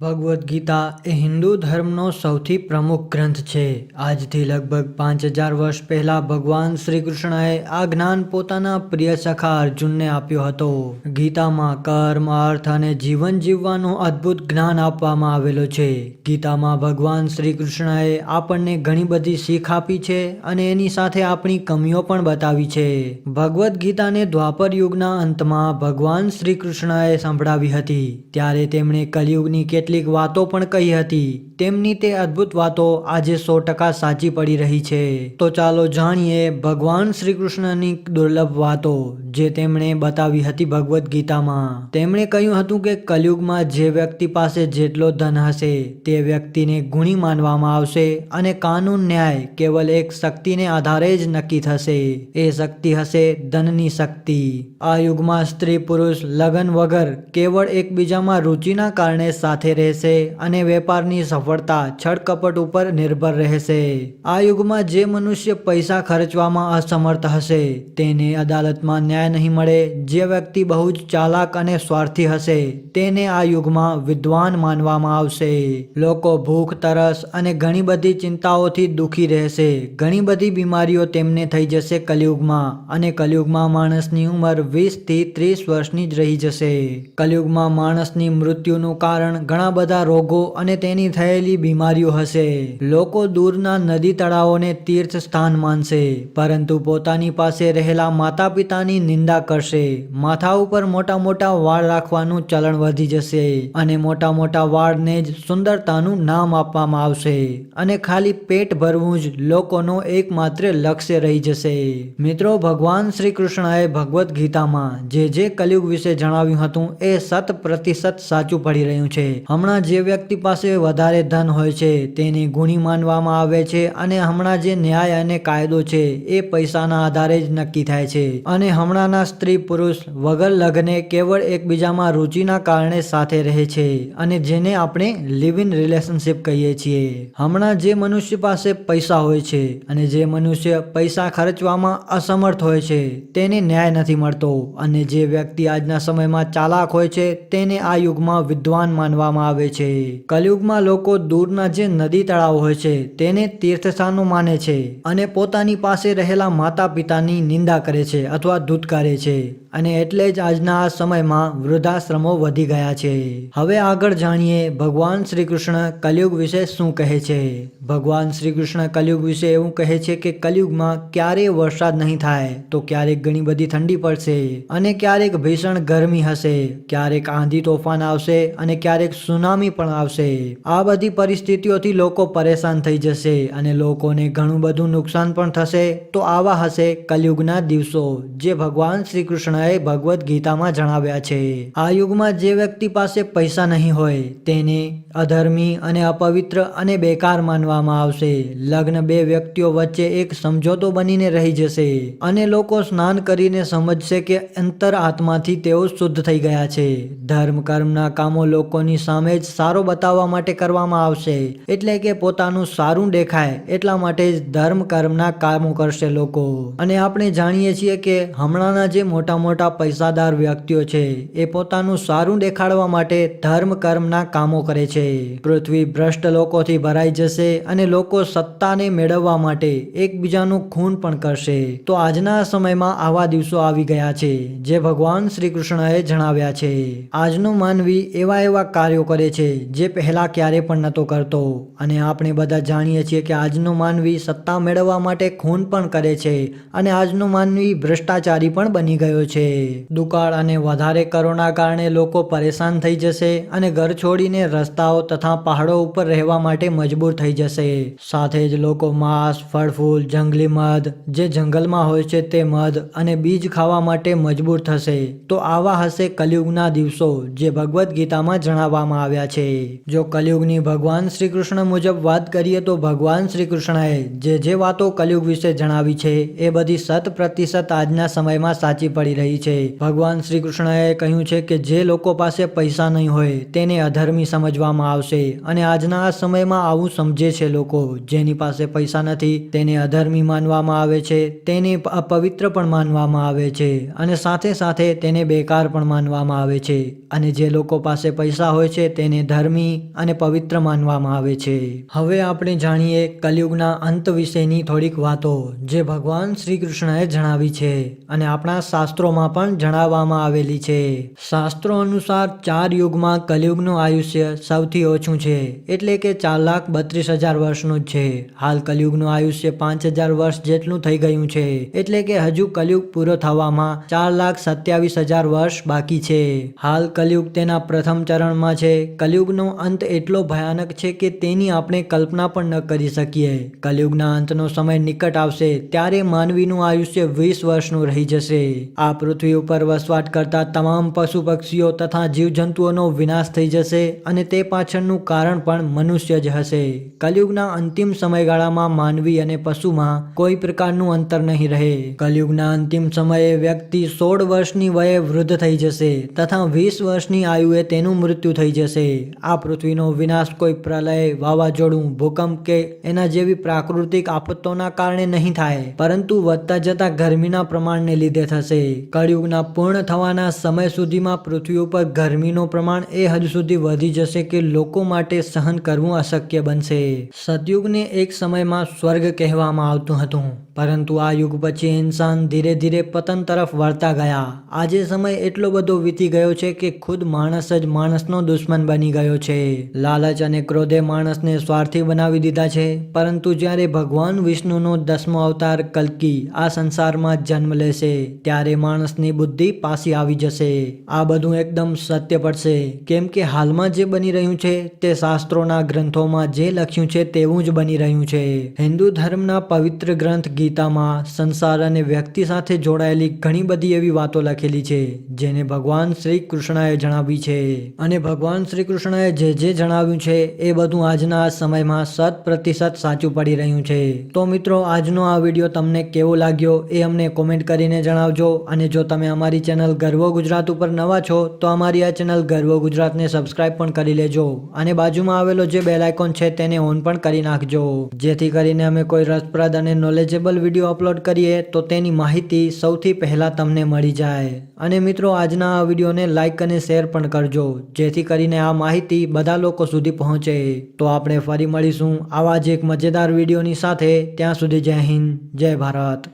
ભગવદ્ ગીતા એ હિન્દુ ધર્મનો સૌથી પ્રમુખ ગ્રંથ છે. આજથી લગભગ પાંચ હજાર વર્ષ પહેલા ભગવાન શ્રી કૃષ્ણએ આ જ્ઞાન પોતાના પ્રિય સખા અર્જુનને આપ્યો હતો. ગીતામાં કર્મ, અર્થ અને જીવન જીવવાનું અદ્ભુત જ્ઞાન આપવામાં આવેલું છે. ગીતામાં ભગવાન શ્રી કૃષ્ણએ આપણને ઘણી બધી શીખ આપી છે અને એની સાથે આપણી કમીઓ પણ બતાવી છે. ભગવદ્ ગીતાને દ્વાપર યુગના અંતમાં ભગવાન શ્રી કૃષ્ણએ સંભળાવી હતી. ત્યારે તેમણે કલયુગની કેટલીક વાતો પણ કહી હતી. તેમની તે અદ્ભુત વાતો આજે સો ટકા સાચી પડી રહી છે. તો ચાલો જાણીએ ભગવાન શ્રી કૃષ્ણની દુર્લભ વાતો, જે તેમણે બતાવી હતી ભગવદ્ ગીતામાં. તેમણે કહ્યું હતું કે કલયુગમાં જે વ્યક્તિ પાસે જેટલો ધન હશે, તે વ્યક્તિને ગુણી માનવામાં આવશે અને કાનૂન ન્યાય કેવલ એક શક્તિને આધારે જ નક્કી થશે. એ શક્તિ હશે ધનની શક્તિ. આ યુગમાં સ્ત્રી પુરુષ લગન વગર કેવળ એકબીજામાં રુચિના કારણે સાથે રહેશે અને વેપારની સફળતા છળકપટ ઉપર નિર્ભર રહેશે. આ યુગમાં જે મનુષ્ય પૈસા ખર્ચવામાં અસમર્થ હશે, તેને અદાલતમાં ન્યાય નહીં મળે. જે વ્યક્તિ બહુ જ ચાલાક અને સ્વાર્થી હશે, તેને આ યુગમાં વિદ્વાન માનવામાં આવશે. લોકો ભૂખ, તરસ અને ઘણી બધી ચિંતાઓથી દુઃખી રહેશે. ઘણી બધી બીમારીઓ તેમને થઈ જશે કલયુગમાં અને કલયુગમાં માણસની ઉંમર વીસથી ત્રીસ વર્ષની જ રહી જશે. કલયુગમાં માણસની મૃત્યુનું કારણ ઘણા બધા રોગો અને તેની થયેલી બીમારીઓ હશે. લોકો દૂરના નદી તળાવોને તીર્થ સ્થાન માનશે, પરંતુ પોતાની પાસે રહેલા માતા પિતાની નિંદા કરશે. માથા ઉપર મોટા મોટા વાળ રાખવાનું ચલણ વધી જશે અને મોટા મોટા વાળને જ સુંદરતાનું નામ આપવામાં આવશે અને ખાલી પેટ ભરવું જ લોકોનો એકમાત્ર લક્ષ્ય રહી જશે. મિત્રો, ભગવાન શ્રી કૃષ્ણએ ભગવદ્ ગીતામાં જે જે કલયુગ વિશે જણાવ્યું હતું એ સત પ્રતિશત સાચું પડી રહ્યું છે. હમણાં જે વ્યક્તિ પાસે વધારે ધન હોય છે, તેને ગુણી માનવામાં આવે છે અને હમણાં જે ન્યાય અને કાયદો છે, એ પૈસાના આધારે જ નક્કી થાય છે. અને હમણાંના સ્ત્રી પુરુષ વગર લગ્ને કેવળ એકબીજામાં રુચિના કારણે સાથે રહે છે અને જેને આપણે લિવ ઇન રિલેશનશિપ કહીએ છીએ. હમણાં જે મનુષ્ય પાસે પૈસા હોય છે અને જે મનુષ્ય પૈસા ખર્ચવામાં અસમર્થ હોય છે, તેને ન્યાય નથી મળતો. અને જે વ્યક્તિ આજના સમયમાં ચાલાક હોય છે, તેને આ યુગમાં વિદ્વાન માનવામાં આવે છે. કલયુગમાં લોકો દૂરના જે નદી તળાવ હોય છે, તેને તીર્થસ્થાનો માને છે અને પોતાની પાસે રહેલા માતા પિતાની નિંદા કરે છે અથવા ધૂતકારે છે. અને એટલે જ આજના આ સમયમાં વૃદ્ધાશ્રમો વધી ગયા છે. હવે આગળ જાણીએ ભગવાન શ્રી કૃષ્ણ કલયુગ વિશે શું કહે છે. ભગવાન શ્રી કૃષ્ણ કલયુગ વિશે એવું કહે છે કે કલયુગમાં ક્યારેય વરસાદ નહીં થાય, તો ક્યારેક ઘણી બધી ઠંડી પડશે અને ક્યારેક ભીષણ ગરમી હશે, ક્યારેક આંધી તોફાન આવશે અને ક્યારેક સુનામી પણ આવશે. આ બધી પરિસ્થિતિઓથી લોકો પરેશાન થઈ જશે અને લોકોને ઘણું બધું નુકસાન પણ થશે. તો આવા હશે કલયુગના દિવસો, જે ભગવાન શ્રી કૃષ્ણએ ભગવદ્ ગીતામાં જણાવ્યા છે. આ યુગમાં જે વ્યક્તિ પાસે પૈસા નહીં હોય, તેને અધર્મી અને અપવિત્ર અને બેકાર માનવામાં આવશે. લગ્ન બે વ્યક્તિઓ વચ્ચે એક સમજોતો બનીને રહી જશે અને લોકો સ્નાન કરીને સમજશે કે અંતર આત્માથી તેઓ શુદ્ધ થઈ ગયા છે. ધર્મ, કર્મના કામો લોકોની સામે જ સારો બતાવવા માટે કરવામાં આવશે. એટલે કે પોતાનું સારું દેખાય એટલા માટે જ ધર્મ, કર્મના કામો કરશે લોકો. અને આપણે જાણીએ છીએ કે હમણાંના જે મોટા મોટા પૈસાદાર વ્યક્તિઓ છે, એ પોતાનું સારું દેખાડવા માટે ધર્મ, કર્મના કામો કરે છે. પૃથ્વી ભ્રષ્ટ લોકોથી ભરાઈ જશે અને લોકો સત્તાને મેળવવા માટે એકબીજાનું ખૂન પણ કરશે. તો આજના સમયમાં આવા દિવસો આવી ગયા છે, જે ભગવાન શ્રી કૃષ્ણએ જણાવ્યા છે. આજનો માનવી એવા એવા કાર્યો કરે છે, જે પહેલા ક્યારે પણ નહોતો કરતો. અને આપણે બધા જાણીએ છીએ કે આજનો માનવી સત્તા મેળવવા માટે ખૂન પણ કરે છે અને આજનો માનવી ભ્રષ્ટાચારી પણ બની ગયો છે. દુકાળ અને વધારે કરોના કારણે લોકો પરેશાન થઈ જશે અને ઘર છોડીને રસ્તાઓ તથા પહાડો ઉપર રહેવા માટે મજબૂર થઈ જશે. સાથે જ લોકો માંસ, ફળ, ફૂલ, જંગલી મધ, જે જંગલમાં હોય છે તે મધ અને બીજ ખાવા માટે મજબૂર થશે. તો આવા હશે કલયુગના દિવસો, જે ભગવદ્ ગીતામાં જણાવવામાં આવ્યા છે. જો કલયુગની ભગવાન શ્રી કૃષ્ણ મુજબ વાત કરીએ તો ભગવાન શ્રી કૃષ્ણએ જે જે વાતો કલયુગ વિશે જણાવી છે, એ બધી શત પ્રતિશત આજના સમયમાં સાચી પડી રહી છે. ભગવાન શ્રી કૃષ્ણએ કહ્યું છે કે જે લોકો પાસે પૈસા નહીં હોય, તેને અધર્મી સમજવામાં આવશે અને આજના આ સમયમાં આવું સમજે છે. છે લોકો, જેની પાસે પૈસા નથી, તેને અધર્મી માનવામાં આવે છે, તેને અપવિત્ર પણ માનવામાં આવે છે, અને સાથે સાથે તેને બેકાર પણ માનવામાં આવે છે, અને જે લોકો પાસે પૈસા હોય છે, તેને ધર્મી અને પવિત્ર માનવામાં આવે છે. હવે આપણે જાણીએ કલયુગના અંત વિશેની થોડીક વાતો, જે ભગવાન શ્રી કૃષ્ણએ જણાવી છે, અને આપણા શાસ્ત્રોમાં પણ જણાવવામાં આવેલી છે. શાસ્ત્રો અનુસાર ચાર યુગમાં કલયુગનું આયુષ્ય સૌથી ઓછું છે, એટલે કે ચાર લાખ બત્રીસ હજાર વર્ષનું જ છે. હાલ કલયુગનું આયુષ્ય પાંચ હજાર વર્ષ જેટલું થઈ ગયું છે. એટલે કે હજુ કલયુગ પૂરો થવામાં ચાર લાખ સત્યાવીસ હજાર વર્ષ બાકી છે. હાલ કલયુગ તેના પ્રથમ ચરણમાં છે. કલયુગનો અંત એટલો ભયાનક છે કે તેની આપણે કલ્પના પણ ન કરી શકીએ. કલયુગના અંતનો સમય નિકટ આવશે ત્યારે માનવીનું આયુષ્ય વીસ વર્ષનું રહી જશે. આ પૃથ્વી ઉપર વસવાટ કરતા તમામ પશુ પક્ષીઓ તથા જીવજંતુઓનો વિનાશ થઈ જશે અને તે પાછળનું કારણ પણ મનુષ્ય જ હશે. કલયુગના અંતિમ સમયગાળામાં માનવી અને પશુમાં કોઈ પ્રકારનું અંતર નહીં રહે. કલયુગના અંતિમ સમયે વ્યક્તિ સોળ વર્ષની વયે વૃદ્ધ થઈ જશે તથા વીસ વર્ષની આયુએ તેનું મૃત્યુ થઈ જશે. આ પૃથ્વીનો વિનાશ કોઈ પ્રલય, વાવાઝોડું, ભૂકંપ કે એના જેવી પ્રાકૃતિક આફતોના કારણે નહીં થાય, પરંતુ વધતા જતા ગરમીના પ્રમાણને લીધે થશે. કળયુગના પૂર્ણ થવાના સમય સુધીમાં પૃથ્વી ઉપર ગરમીનું પ્રમાણ એ હદ સુધી વધી જશે કે લોકો માટે સહન કરવું અશક્ય બનશે. સતયુગને એક સમયમાં સ્વર્ગ કહેવામાં આવતું હતું. પરંતુ આ યુગ પછી ઇન્સાન ધીરે ધીરે પતન તરફ વળતા ગયા. આજે સમય એટલો બધો વીતી ગયો છે કે ખુદ માણસ જ માણસનો દુશ્મન બની ગયો છે. લાલચ અને ક્રોધે માણસને સ્વાર્થી બનાવી દીધા છે. પરંતુ જ્યારે ભગવાન વિષ્ણુનો દસમો અવતાર કલ્કી આ સંસારમાં જન્મ લેશે, ત્યારે માણસની બુદ્ધિ પાછી આવી જશે. આ બધું એકદમ સત્ય પડશે. કેમ કે હાલમાં જે બની રહ્યું છે તે શાસ્ત્રોના ગ્રંથોમાં જે લખ્યું છે તેવું જ બની રહ્યું છે. હિન્દુ ધર્મના પવિત્ર ગ્રંથ ગીતામાં સંસાર અને વ્યક્તિ સાથે જોડાયેલી ઘણી બધી એવી વાતો લખેલી છે, જેને ભગવાન શ્રી કૃષ્ણએ જણાવી છે. અને ભગવાન શ્રી કૃષ્ણએ જે જે જણાવ્યું છે એ બધું આજના આ સમયમાં શત પ્રતિશત સાચું પડી રહ્યું છે. તો મિત્રો, આજનો આ વીડિયો તમને કેવો લાગ્યો એ અમને કોમેન્ટ કરીને જણાવજો. અને જો તમે અમારી ચેનલ ગર્વ ગુજરાત ઉપર નવા છો, તો અમારી આ ચેનલ ગર્વ ગુજરાતને સબસ્ક્રાઇબ પણ કરી લેજો. અને બાજુમાં આવેલો જે બેલ આઇકોન છે તેને ઓન પણ કરી નાખજો. જેથી કરીને અમે કોઈ રસપ્રદ અને નોલેજેબલ વીડિયો અપલોડ કરીએ, તો તેની માહિતી સૌથી પહેલાં તમને મળી જાય. અને મિત્રો, આજના આ વિડીયોને લાઇક અને શેર પણ કરજો, જેથી કરીને આ માહિતી બધા લોકો સુધી પહોંચે. તો આપણે ફરી મળીશું આવા જ એક મજેદાર વિડીયોની સાથે. ત્યાં સુધી જય હિન્દ, જય ભારત.